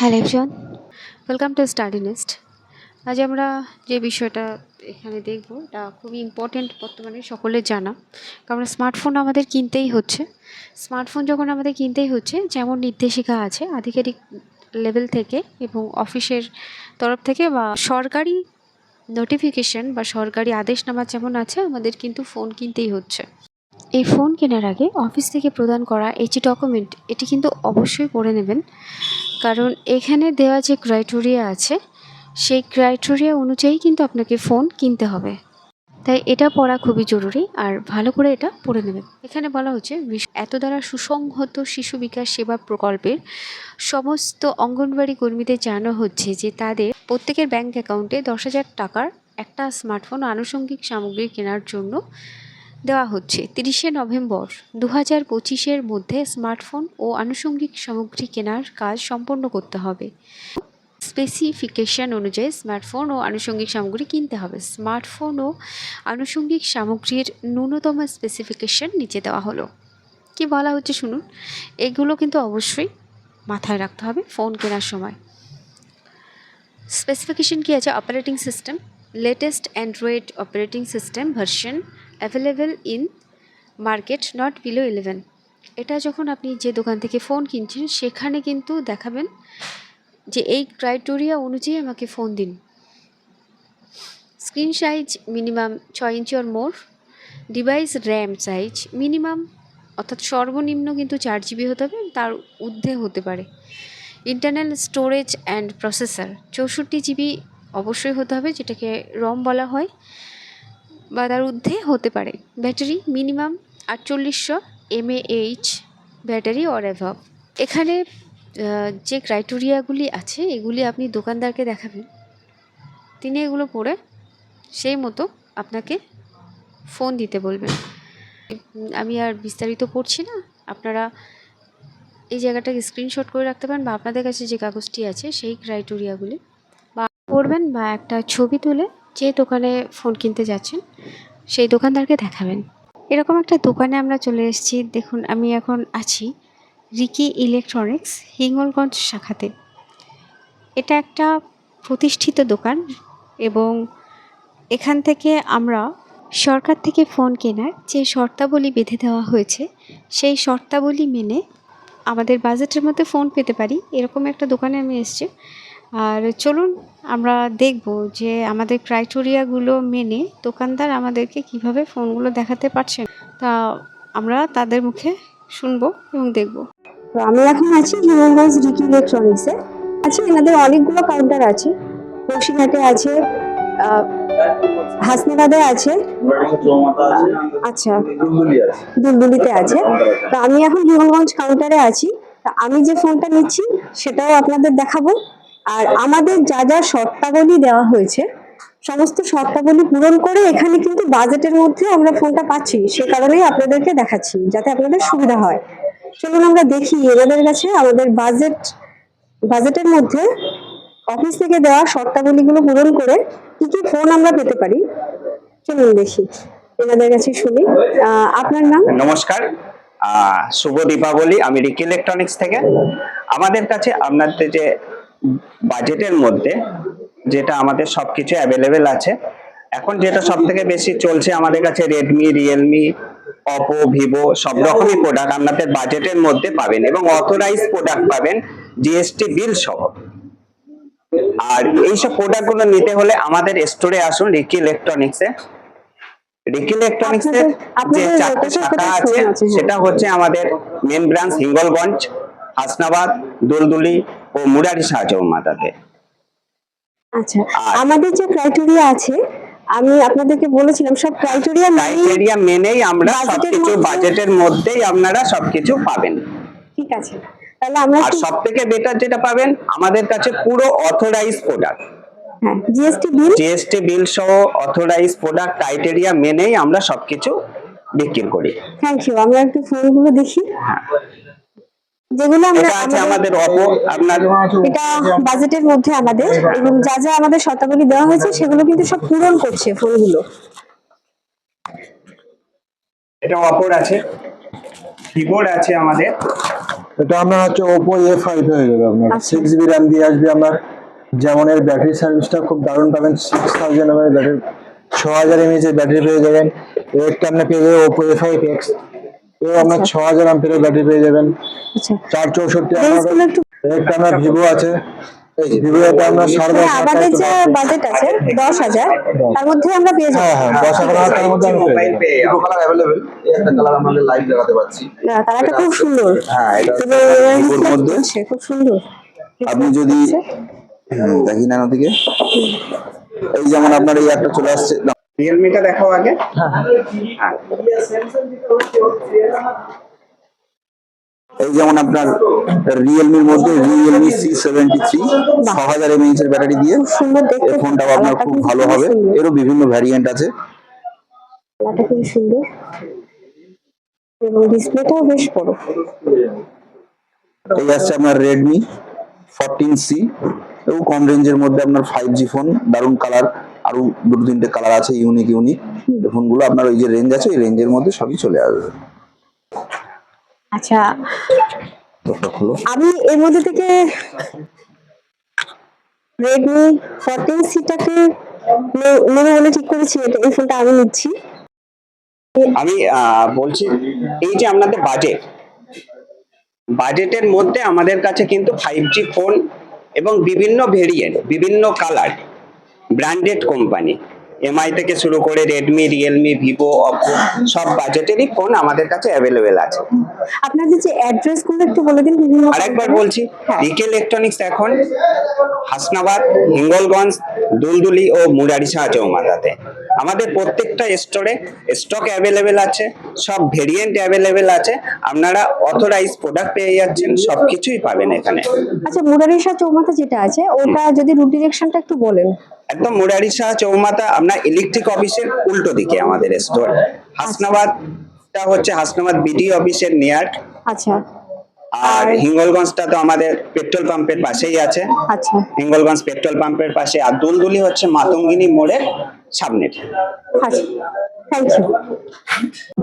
Hello everyone, welcome to study nest আজ আমরা যে বিষয়টা এখানে দেখব, এটা খুবই ইম্পর্টেন্ট বর্তমানে সকলের জানা। কারণ স্মার্টফোন আমাদের কিনতেই হচ্ছে। স্মার্টফোন যখন আমাদের কিনতেই হচ্ছে, যেমন নির্দেশিকা আছে, আধিকারিক লেভেল থেকে এবং অফিসের তরফ থেকে বা সরকারি নোটিফিকেশন বা সরকারি আদেশনামা যেমন আছে, আমাদের কিন্তু ফোন কিনতেই হচ্ছে। এই ফোন কেনার আগে অফিস থেকে প্রদান করা এই যে ডকুমেন্ট এটি কিন্তু অবশ্যই পড়ে নেবেন। কারণ এখানে দেওয়া যে ক্রাইটেরিয়া আছে, সেই ক্রাইটেরিয়া অনুযায়ী কিন্তু আপনাকে ফোন কিনতে হবে। তাই এটা পড়া খুবই জরুরি আর ভালো করে এটা পড়ে নেবেন। এখানে বলা হচ্ছে এত দ্বারা সুসংহত শিশু বিকাশ সেবা প্রকল্পের সমস্ত অঙ্গনবাড়ি কর্মীদের জানানো হচ্ছে যে তাদের প্রত্যেকের ব্যাংক অ্যাকাউন্টে দশ হাজার টাকার একটা স্মার্টফোন আনুষঙ্গিক সামগ্রী কেনার জন্য দেওয়া হচ্ছে। তিরিশে নভেম্বর দু হাজার পঁচিশের মধ্যে স্মার্টফোন ও আনুষঙ্গিক সামগ্রী কেনার কাজ সম্পন্ন করতে হবে। স্পেসিফিকেশন অনুযায়ী স্মার্টফোন ও আনুষঙ্গিক সামগ্রী কিনতে হবে। স্মার্টফোন ও আনুষঙ্গিক সামগ্রীর ন্যূনতম স্পেসিফিকেশন নিচে দেওয়া হলো। কি বলা হচ্ছে শুনুন? এগুলো কিন্তু অবশ্যই মাথায় রাখতে হবে ফোন কেনার সময়। স্পেসিফিকেশন কী আছে? Operating system latest android operating system version available in market not below eleven এটা যখন আপনি যে দোকান থেকে ফোন কিনছেন, সেখানে কিন্তু দেখাবেন যে এই ক্রাইটেরিয়া অনুযায়ী আমাকে ফোন দিন। স্ক্রিন সাইজ মিনিমাম ছয় inch or more device RAM size minimum অর্থাৎ সর্বনিম্ন কিন্তু চার জিবি হতে হবে, তার ঊর্ধ্বে হতে পারে। ইন্টারনাল স্টোরেজ অ্যান্ড প্রসেসর চৌষট্টি জিবি অবশ্যই হতে হবে, যেটাকে রম বলা হয়। বা তার ঊর্ধ্বে হতে পারে। ব্যাটারি মিনিমাম আটচল্লিশশো M A H battery or above এখানে যে ক্রাইটেরিয়াগুলি আছে, এগুলি আপনি দোকানদারকে দেখাবেন। তিনি এগুলো পড়ে সেই মতো আপনাকে ফোন দিতে বলবেন। আমি আর বিস্তারিত পড়ছি না। আপনারা এই জায়গাটাকে স্ক্রিনশট করে রাখতে পারেন বা আপনাদের কাছে যে কাগজটি আছে, সেই ক্রাইটেরিয়াগুলি। বা পড়বেন বা একটা ছবি তুলে যে দোকানে ফোন কিনতে যাচ্ছেন, সেই দোকানদারকে দেখাবেন। এরকম একটা দোকানে আমরা চলে এসেছি। দেখুন, আমি এখন আছি রিকি ইলেকট্রনিক্স, হিঙ্গলগঞ্জ শাখাতে। এটা একটা প্রতিষ্ঠিত দোকান এবং এখান থেকে আমরা সরকার থেকে ফোন কেনার যে শর্তাবলী বেঁধে দেওয়া হয়েছে, সেই শর্তাবলী মেনে আমাদের বাজেটের মধ্যে ফোন পেতে পারি। এরকম একটা দোকানে আমি এসেছি। আর চলুন আমরা দেখব যে আমাদের ক্রাইটেরিয়াগুলো মেনে দোকানদার আমাদেরকে কীভাবে ফোনগুলো দেখাতে পারছেন। তা আমরা তাদের মুখে শুনব এবং দেখব। তো আমি এখন আছি হিমালয়স রিকি ইলেকট্রনিক্সে আছে এনাদের অনেকগুলো কাউন্টার আছে। বসিরহাটে আছে হাসনাবাদে আছে। আচ্ছা দুলদুলিতে আছে। তো আমি এখন হিমালগঞ্জ কাউন্টারে আছি। তা আমি যে ফোনটা নিচ্ছি, সেটাও আপনাদের দেখাবো। আর আমাদের যা যা শর্তাবলী দেওয়া হয়েছে, সমস্ত শর্তাবলী পূরণ করে এখানে কিন্তু বাজেটের মধ্যে আমরা ফোনটা পাচ্ছি। সে কারণেই আপনাদেরকে দেখাচ্ছি, যাতে আপনাদের সুবিধা হয়। চলুন আমরা দেখি এনাদের কাছে আমাদের বাজেট, বাজেটের মধ্যে অফিস থেকে দেওয়া শর্তাবলীগুলো পূরণ করে কি কি ফোন আমরা পেতে পারি। চলুন দেখি, এনাদের কাছে শুনি। আপনার নাম? নমস্কার। শুভ দীপাবলি, আমি রিকি ইলেকট্রনিক্স থেকে। আমাদের কাছে আপনাদের যে বাজেটের মধ্যে যেটা আমাদের সবকিছু অ্যাভেলেবেল আছে এখন যেটা সব থেকে বেশি চলছে আমাদের কাছে রেডমি রিয়েলমি অপো ভিভো সব রকমই প্রোডাক্ট আপনাদের বাজেটের মধ্যে পাবেন এবং অথরাইজ প্রোডাক্ট পাবেন জিএসটি বিল সহ আর এইসব প্রোডাক্টগুলো নিতে হলে আমাদের স্টোরে আসুন রিকি ইলেকট্রনিক্সে রিকি ইলেকট্রনিক্সের যে চারটে শাখা আছে? হ্যাঁ। সেটা হচ্ছে আমাদের মেন ব্রাঞ্চ হিঙ্গলগঞ্জ হাসনাবাদ দুলদুলি ও মুরারি শাহ চৌমাথাতে আচ্ছা আমাদের যে ক্রাইটেরিয়া আছে আমি আপনাদেরকে বলেছিলাম সব ক্রাইটেরিয়া ক্রাইটেরিয়া মেনেই আমরা সবকিছু বাজেটের মধ্যেই আপনারা সবকিছু পাবেন। ঠিক আছে তাহলে আমরা আর একটু- সব থেকে বেটার যেটা পাবেন আমাদের কাছে পুরো অথরাইজ প্রোডাক্ট হ্যাঁ জিএসটি বিল জিএসটি বিল সহ অথরাইজ প্রোডাক্ট ক্রাইটেরিয়া মেনেই আমরা সবকিছু বিক্রি করি। থ্যাংক ইউ আমরা একটু ফোনগুলো দেখি। হ্যাঁ। যেগুলো আমরা এটা আমাদের অপো আপনার এটা বাজেটের মধ্যে আমাদের এবং যা যা আমাদের শর্তাবলী দেওয়া হয়েছে সেগুলো কিন্তু সব পূরণ করছে ফোনগুলো এটা অপর আছে কিবোর্ড আছে আমাদের। এটা আপনার হচ্ছে ওপো এ ফাইভ হয়ে যাবে আপনার। সিক্স জিবি র্যাম দিয়ে আসবে আপনার। যেমন এর ব্যাটারি সার্ভিসটা খুব দারুণ পাবেন সিক্স থাউজেন্ড এমএর ব্যাটারি ছ হাজার এমএএচ এর ব্যাটারি পেয়ে যাবেন। এরটা আপনি পেয়ে যাবেন ওপো এ ফাইভ এক্স আপনার ছ হাজার অ্যাম্পিয়ারের ব্যাটারি পেয়ে যাবেন। আচ্ছা। চার চৌষট্টি একটু। আপনার ভিভো আছে। আমাদের যে বাজেট আছে দশ হাজার তার মধ্যে আমরা পেয়ে হ্যাঁ যাব। হ্যাঁ কালারটা খুব সুন্দর। হ্যাঁ খুব সুন্দর। আপনি যদি হুম, দেখি না ওদিকে এই যেমন আপনার এই একটা চলে আসছে। রিয়েলমিটা দেখাও আগে। হ্যাঁ এই যেমন আপনার রিয়েলমির মধ্যে রিয়েলমি সি সেভেন্টি থ্রি ছ হাজার এমএইচ এর ব্যাটারি দিয়ে এই ফোনটাও আপনার খুব ভালো হবে। এরও বিভিন্ন ভ্যারিয়েন্ট আছে। কালারটা সুন্দর। এবং ডিসপ্লেটাও বেশ বড়। এই আসছে আপনার রেডমি ফোরটিন সি এবং কম রেঞ্জের মধ্যে আপনার ফাইভ জি ফোন দারুণ কালার আরও দুটো তিনটে কালার আছে ইউনিক ইউনিক ফোনগুলো আপনার ওই যে রেঞ্জ আছে ওই রেঞ্জের মধ্যে সবই চলে আসবে। আচ্ছা। আমি এর মধ্যে থেকে রেডমি ফোরটিন সিটাকে নেব বলে ঠিক করেছি এটা এই ফোনটা আমি নিচ্ছি। আমি বলছি এই যে আপনাদের বাজেট বাজেটের মধ্যে আমাদের কাছে কিন্তু ফাইভ জি ফোন এবং বিভিন্ন ভেরিয়েন্ট বিভিন্ন কালার ব্র্যান্ডেড কোম্পানি এমআই থেকে শুরু করে রেডমি রিয়েলমি ভিভো অপো সব বাজেটেরই ফোন আমাদের কাছে অ্যাভেলেবেল আছে। আপনাদের যে অ্যাড্রেসগুলো একটু বলে দিন বিভিন্ন আরেকবার বলছি হ্যাঁ। ডিকে ইলেকট্রনিক্স এখন হাসনাবাদ হিঙ্গলগঞ্জ দুলদুলি ও মুরারিশাহ চৌমাথাতে। আমাদের প্রত্যেকটা স্টোরে স্টক অ্যাভেলেবেল আছে সব ভেরিয়েন্ট অ্যাভেলেবেল আছে। আপনারা অথরাইজ প্রোডাক্ট পেয়ে যাচ্ছেন সব কিছুই পাবেন এখানে। আচ্ছা মুরারিশা চৌমাথা যেটা আছে ওটা যদি রুট ডিরেকশনটা একটু বলেন। একদম মুরারিশাহ চৌমাতা আপনার ইলেকট্রিক অফিসের উল্টো দিকে আমাদের স্টোর হাসনাবাদটা হচ্ছে হাসনাবাদ বিডি অফিসের নিয়ার আচ্ছা। আর হিঙ্গলগঞ্জটা তো আমাদের পেট্রোল পাম্পের পাশেই আছে। আচ্ছা। হিঙ্গলগঞ্জ পেট্রোল পাম্পের পাশে। আর দুলদুলি হচ্ছে মাতঙ্গিনী মোড়ের সামনের আচ্ছা। Thank you